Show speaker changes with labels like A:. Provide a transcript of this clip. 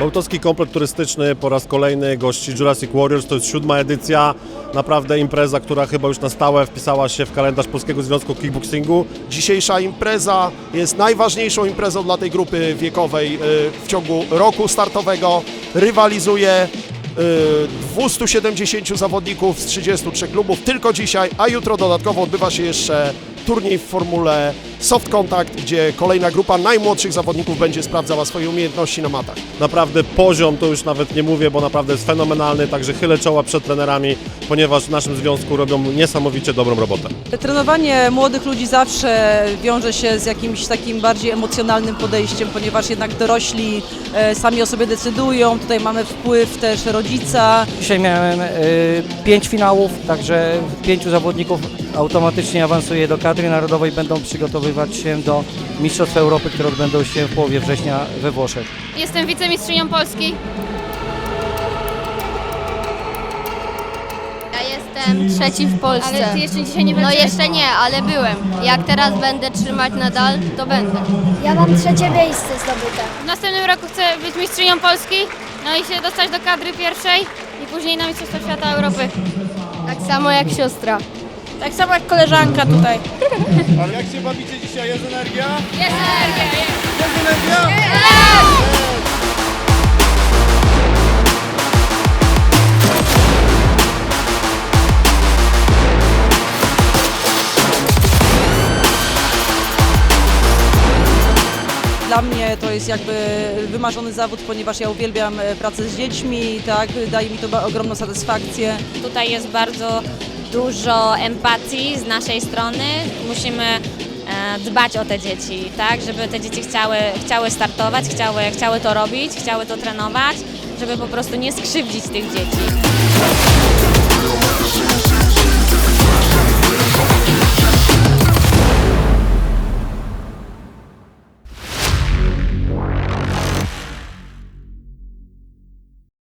A: Bełtowski komplet turystyczny po raz kolejny gości Jurassic Warriors, to jest siódma edycja, naprawdę impreza, która chyba już na stałe wpisała się w kalendarz Polskiego Związku Kickboxingu.
B: Dzisiejsza impreza jest najważniejszą imprezą dla tej grupy wiekowej y, w ciągu roku startowego. Rywalizuje y, 270 zawodników z 33 klubów tylko dzisiaj, a jutro dodatkowo odbywa się jeszcze turniej w formule Soft Contact, gdzie kolejna grupa najmłodszych zawodników będzie sprawdzała swoje umiejętności na matach.
A: Naprawdę poziom to już nawet nie mówię, bo naprawdę jest fenomenalny, także chylę czoła przed trenerami, ponieważ w naszym związku robią niesamowicie dobrą robotę.
C: Trenowanie młodych ludzi zawsze wiąże się z jakimś takim bardziej emocjonalnym podejściem, ponieważ jednak dorośli e, sami o sobie decydują. Tutaj mamy wpływ też rodzica.
D: Dzisiaj miałem y, pięć finałów, także pięciu zawodników automatycznie awansuje do kadry narodowej, będą przygotowywać się do Mistrzostw Europy, które odbędą się w połowie września we Włoszech.
E: Jestem wicemistrzynią Polski.
F: Ja jestem trzeci w Polsce.
E: Ale ty jeszcze dzisiaj nie
F: No jeszcze nie, ale byłem. Jak teraz będę trzymać nadal, to będę.
G: Ja mam trzecie miejsce zdobyte.
E: W następnym roku chcę być mistrzynią Polski, no i się dostać do kadry pierwszej i później na Mistrzostwa Świata Europy.
F: Tak samo jak siostra.
C: Tak samo jak koleżanka tutaj.
A: Ale jak się bawicie dzisiaj? Jest energia?
E: Jest energia, jest.
A: Jest energia!
C: Dla mnie to jest jakby wymarzony zawód, ponieważ ja uwielbiam e, pracę z dziećmi, tak, daje mi to ba- ogromną satysfakcję.
H: Tutaj jest bardzo dużo empatii z naszej strony. Musimy e, dbać o te dzieci, tak, żeby te dzieci chciały, chciały startować, chciały, chciały to robić, chciały to trenować, żeby po prostu nie skrzywdzić tych dzieci.